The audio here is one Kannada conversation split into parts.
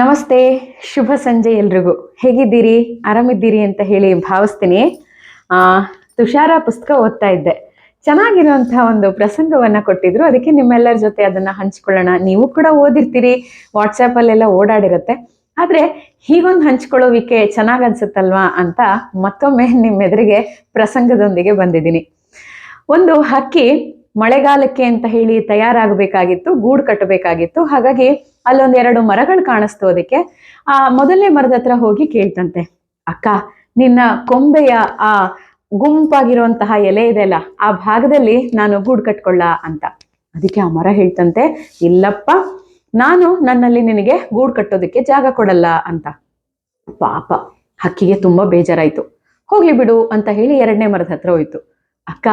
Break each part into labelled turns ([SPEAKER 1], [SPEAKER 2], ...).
[SPEAKER 1] ನಮಸ್ತೆ, ಶುಭ ಸಂಜೆ ಎಲ್ರಿಗೂ. ಹೇಗಿದ್ದೀರಿ? ಆರಾಮಿದ್ದೀರಿ ಅಂತ ಹೇಳಿ ಭಾವಿಸ್ತೀನಿ. ತುಷಾರ ಪುಸ್ತಕ ಓದ್ತಾ ಇದ್ದೆ. ಚೆನ್ನಾಗಿರುವಂತಹ ಒಂದು ಪ್ರಸಂಗವನ್ನ ಕೊಟ್ಟಿದ್ರು. ಅದಕ್ಕೆ ನಿಮ್ಮೆಲ್ಲರ ಜೊತೆ ಅದನ್ನ ಹಂಚ್ಕೊಳ್ಳೋಣ. ನೀವು ಕೂಡ ಓದಿರ್ತೀರಿ. ವಾಟ್ಸಪ್ ಅಲ್ಲೆಲ್ಲ ಓಡಾಡಿರತ್ತೆ. ಆದ್ರೆ ಹೀಗೊಂದು ಹಂಚ್ಕೊಳ್ಳೋವಿಕೆ ಚೆನ್ನಾಗ್ ಅನ್ಸುತ್ತಲ್ವಾ ಅಂತ ಮತ್ತೊಮ್ಮೆ ನಿಮ್ಮೆದುರಿಗೆ ಪ್ರಸಂಗದೊಂದಿಗೆ ಬಂದಿದ್ದೀನಿ. ಒಂದು ಹಕ್ಕಿ ಮಳೆಗಾಲಕ್ಕೆ ಅಂತ ಹೇಳಿ ತಯಾರಾಗಬೇಕಾಗಿತ್ತು, ಗೂಡು ಕಟ್ಟಬೇಕಾಗಿತ್ತು. ಹಾಗಾಗಿ ಅಲ್ಲೊಂದ್ ಎರಡು ಮರಗಳು ಕಾಣಿಸ್ತು ಅದಕ್ಕೆ. ಆ, ಮೊದಲನೇ ಮರದ ಹತ್ರ ಹೋಗಿ ಕೇಳ್ತಂತೆ, ಅಕ್ಕ, ನಿನ್ನ ಕೊಂಬೆಯ ಆ ಗುಂಪಾಗಿರುವಂತಹ ಎಲೆ ಇದೆಯಲ್ಲ ಆ ಭಾಗದಲ್ಲಿ ನಾನು ಗೂಡು ಕಟ್ಕೊಳ್ಳ ಅಂತ. ಅದಕ್ಕೆ ಆ ಮರ ಹೇಳ್ತಂತೆ, ಇಲ್ಲಪ್ಪ, ನಾನು ನನ್ನಲ್ಲಿ ನಿನಗೆ ಗೂಡು ಕಟ್ಟೋದಕ್ಕೆ ಜಾಗ ಕೊಡಲ್ಲ ಅಂತ. ಪಾಪ ಹಕ್ಕಿಗೆ ತುಂಬಾ ಬೇಜಾರಾಯ್ತು. ಹೋಗ್ಲಿ ಬಿಡು ಅಂತ ಹೇಳಿ ಎರಡನೇ ಮರದ ಹತ್ರ ಹೋಯ್ತು. ಅಕ್ಕ,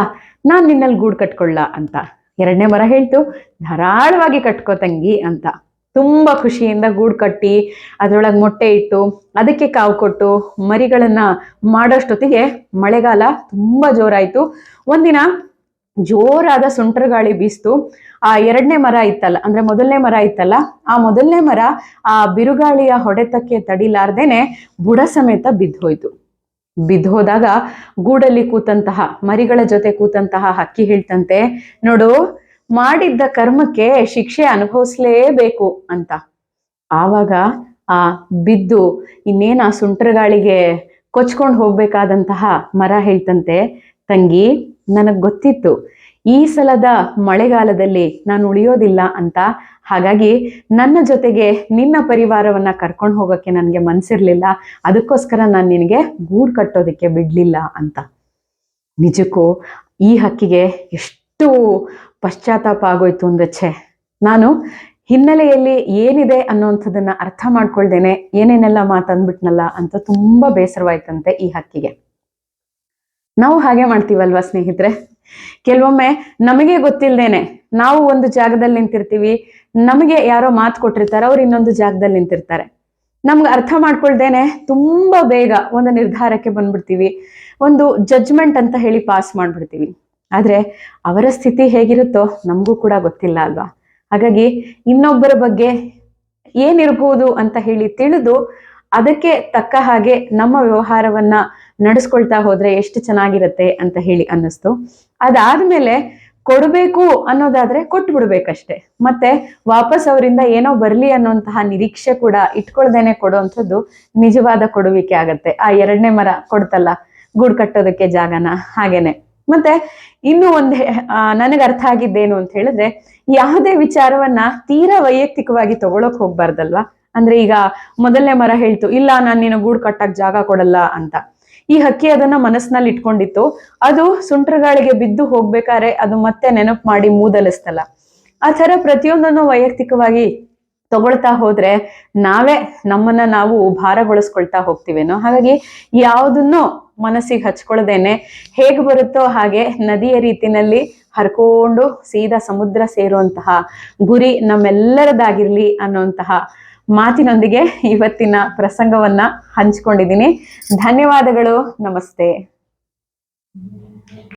[SPEAKER 1] ನಾನ್ ನಿನ್ನಲ್ಲಿ ಗೂಡು ಕಟ್ಕೊಳ್ಳ ಅಂತ. ಎರಡನೇ ಮರ ಹೇಳ್ತು, ಧಾರಾಳವಾಗಿ ಕಟ್ಕೋ ತಂಗಿ ಅಂತ. ತುಂಬಾ ಖುಷಿಯಿಂದ ಗೂಡು ಕಟ್ಟಿ, ಅದರೊಳಗೆ ಮೊಟ್ಟೆ ಇಟ್ಟು, ಅದಕ್ಕೆ ಕಾವು ಕೊಟ್ಟು, ಮರಿಗಳನ್ನ ಮಾಡೋಷ್ಟೊತ್ತಿಗೆ ಮಳೆಗಾಲ ತುಂಬಾ ಜೋರಾಯ್ತು. ಒಂದಿನ ಜೋರಾದ ಸುಂಟರ್ ಗಾಳಿ ಬೀಸ್ತು. ಆ ಎರಡನೇ ಮರ ಇತ್ತಲ್ಲ, ಅಂದ್ರೆ ಮೊದಲನೇ ಮರ ಇತ್ತಲ್ಲ, ಆ ಮೊದಲನೇ ಮರ ಆ ಬಿರುಗಾಳಿಯ ಹೊಡೆತಕ್ಕೆ ತಡಿಲಾರ್ದೇನೆ ಬುಡ ಸಮೇತ ಬಿದ್ದೋಯ್ತು ಬಿದ್ದು ಹೋದಾಗ ಗೂಡಲ್ಲಿ ಕೂತಂತಹ, ಮರಿಗಳ ಜೊತೆ ಕೂತಂತಹ ಹಕ್ಕಿ ಹೇಳ್ತಂತೆ, ನೋಡು ಮಾಡಿದ್ದ ಕರ್ಮಕ್ಕೆ ಶಿಕ್ಷೆ ಅನುಭವಿಸ್ಲೇಬೇಕು ಅಂತ. ಆವಾಗ ಆ ಬಿದ್ದು ಇನ್ನೇನು ಆ ಸುಂಟರಗಾಳಿಗೆ ಕೊಚ್ಕೊಂಡು ಹೋಗ್ಬೇಕಾದಂತಹ ಮರ ಹೇಳ್ತಂತೆ, ತಂಗಿ, ನನಗ್ ಗೊತ್ತಿತ್ತು. ಈ ಸಲದ ಮಳೆಗಾಲದಲ್ಲಿ ನಾನು ಉಳಿಯೋದಿಲ್ಲ ಅಂತ. ಹಾಗಾಗಿ ನನ್ನ ಜೊತೆಗೆ ನಿನ್ನ ಪರಿವಾರವನ್ನ ಕರ್ಕೊಂಡು ಹೋಗೋಕ್ಕೆ ನನಗೆ ಮನ್ಸಿರ್ಲಿಲ್ಲ. ಅದಕ್ಕೋಸ್ಕರ ನಾನು ನಿನಗೆ ಗೂಡು ಕಟ್ಟೋದಕ್ಕೆ ಬಿಡ್ಲಿಲ್ಲ ಅಂತ. ನಿಜಕ್ಕೂ ಈ ಹಕ್ಕಿಗೆ ಎಷ್ಟು ಪಶ್ಚಾತ್ತಾಪ ಆಗೋಯ್ತು ಅಂದ್ರೆ ಛೆ ನಾನು ಹಿನ್ನೆಲೆಯಲ್ಲಿ ಏನಿದೆ ಅನ್ನೋಂಥದ್ದನ್ನ ಅರ್ಥ ಮಾಡ್ಕೊಳ್ದೇನೆ ಏನೇನೆಲ್ಲ ಮಾತಂದ್ಬಿಟ್ನಲ್ಲ ಅಂತ ತುಂಬಾ ಬೇಸರವಾಯ್ತಂತೆ ಈ ಹಕ್ಕಿಗೆ. ನಾವು ಹಾಗೆ ಮಾಡ್ತೀವಲ್ವಾ ಸ್ನೇಹಿತರೆ? ಕೆಲವೊಮ್ಮೆ ನಮಗೆ ಗೊತ್ತಿಲ್ದೇನೆ ನಾವು ಒಂದು ಜಾಗದಲ್ಲಿ ನಿಂತಿರ್ತೀವಿ, ನಮಗೆ ಯಾರೋ ಮಾತು ಕೊಟ್ಟಿರ್ತಾರೆ, ಅವ್ರು ಇನ್ನೊಂದು ಜಾಗದಲ್ಲಿ ನಿಂತಿರ್ತಾರೆ. ನಮ್ಗೆ ಅರ್ಥ ಮಾಡ್ಕೊಳ್ದೇನೆ ತುಂಬಾ ಬೇಗ ಒಂದು ನಿರ್ಧಾರಕ್ಕೆ ಬಂದ್ಬಿಡ್ತೀವಿ, ಒಂದು ಜಡ್ಜ್ಮೆಂಟ್ ಅಂತ ಹೇಳಿ ಪಾಸ್ ಮಾಡ್ಬಿಡ್ತೀವಿ. ಆದ್ರೆ ಅವರ ಸ್ಥಿತಿ ಹೇಗಿರುತ್ತೋ ನಮಗೂ ಕೂಡ ಗೊತ್ತಿಲ್ಲ ಅಲ್ವಾ? ಹಾಗಾಗಿ ಇನ್ನೊಬ್ಬರ ಬಗ್ಗೆ ಏನಿರಬಹುದು ಅಂತ ಹೇಳಿ ತಿಳಿದು ಅದಕ್ಕೆ ತಕ್ಕ ಹಾಗೆ ನಮ್ಮ ವ್ಯವಹಾರವನ್ನ ನಡೆಸ್ಕೊಳ್ತಾ ಹೋದ್ರೆ ಎಷ್ಟು ಚೆನ್ನಾಗಿರತ್ತೆ ಅಂತ ಹೇಳಿ ಅನ್ನಿಸ್ತು. ಅದಾದ್ಮೇಲೆ ಕೊಡಬೇಕು ಅನ್ನೋದಾದ್ರೆ ಕೊಟ್ಟು ಬಿಡ್ಬೇಕಷ್ಟೆ ಮತ್ತೆ ವಾಪಸ್ ಅವರಿಂದ ಏನೋ ಬರ್ಲಿ ಅನ್ನೋಂತಹ ನಿರೀಕ್ಷೆ ಕೂಡ ಇಟ್ಕೊಳ್ದೇನೆ ಕೊಡುವಂಥದ್ದು ನಿಜವಾದ ಕೊಡುವಿಕೆ ಆಗತ್ತೆ. ಆ ಎರಡನೇ ಮರ ಕೊಡ್ತಲ್ಲ ಗೂಡು ಕಟ್ಟೋದಕ್ಕೆ ಜಾಗನ ಹಾಗೇನೆ. ಮತ್ತೆ ಇನ್ನು ಒಂದು ನನಗೆ ಅರ್ಥ ಆಗಿದ್ದೇನು ಅಂತ ಹೇಳಿದ್ರೆ, ಯಾವುದೇ ವಿಚಾರವನ್ನ ತೀರಾ ವೈಯಕ್ತಿಕವಾಗಿ ತಗೊಳಕ್ ಹೋಗ್ಬಾರ್ದಲ್ವಾ? ಅಂದ್ರೆ ಈಗ ಮೊದಲನೇ ಮರ ಹೇಳ್ತು, ಇಲ್ಲ, ನಾನು ನಿನ್ನ ಗೂಡು ಕಟ್ಟಕ್ ಜಾಗ ಕೊಡಲ್ಲ ಅಂತ. ಈ ಹಕ್ಕಿ ಅದನ್ನ ಮನಸ್ಸಿನಲ್ಲಿ ಇಟ್ಕೊಂಡಿತ್ತು, ಅದು ಸುಂಟ್ರಗಾಳಿಗೆ ಬಿದ್ದು ಹೋಗ್ಬೇಕಾದ್ರೆ ಅದು ಮತ್ತೆ ನೆನಪು ಮಾಡಿ ಮೂದಲಿಸ್ತಲ್ಲ. ಆ ತರ ಪ್ರತಿಯೊಂದನ್ನು ವೈಯಕ್ತಿಕವಾಗಿ ತಗೊಳ್ತಾ ಹೋದ್ರೆ ನಾವೇ ನಮ್ಮನ್ನ ನಾವು ಭಾರಗೊಳಿಸ್ಕೊಳ್ತಾ ಹೋಗ್ತಿವೇನೋ? ಹಾಗಾಗಿ ಯಾವುದನ್ನು ಮನಸ್ಸಿಗೆ ಹಚ್ಕೊಳ್ದೇನೆ ಹೇಗೆ ಬರುತ್ತೋ ಹಾಗೆ ನದಿಯ ರೀತಿನಲ್ಲಿ ಹರ್ಕೊಂಡು ಸೀದಾ ಸಮುದ್ರ ಸೇರುವಂತಹ ಗುರಿ ನಮ್ಮೆಲ್ಲರದಾಗಿರ್ಲಿ ಅನ್ನುವಂತಹ ಮಾತಿನೊಂದಿಗೆ ಇವತ್ತಿನ ಪ್ರಸಂಗವನ್ನ ಹಂಚ್ಕೊಂಡಿದ್ದೀನಿ. ಧನ್ಯವಾದಗಳು. ನಮಸ್ತೆ.